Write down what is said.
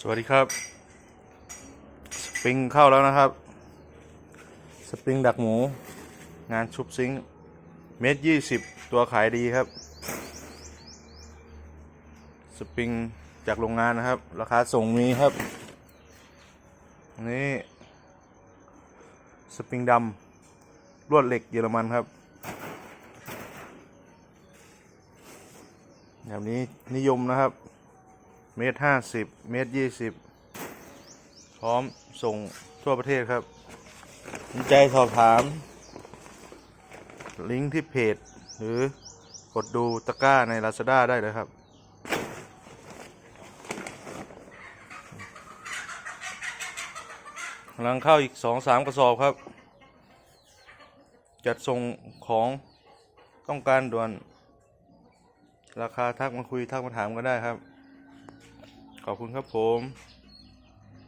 สวัสดีครับ สปริงเข้าแล้วนะครับ สปริงดักหมู งานชุบซิงเมตรยี่สิบตัวขายดีครับ สปริงจากโรงงานนะครับ ราคาส่งมีครับ นี่ สปริงดำลวดเหล็กเยอรมันครับแบบนี้นิยมนะครับ เมตรห้าสิบเมตรยี่สิบพร้อมส่งทั่วประเทศครับสนใจสอบถาม ลิงก์ที่เพจ หรือกดดูตะกร้าใน Lazada ได้เลยครับ กำลังเข้าอีกสองสามกระสอบครับ จัดส่งของต้องการด่วน ราคาทักมาคุยทักมาถามก็ได้ครับ ขอบคุณครับผม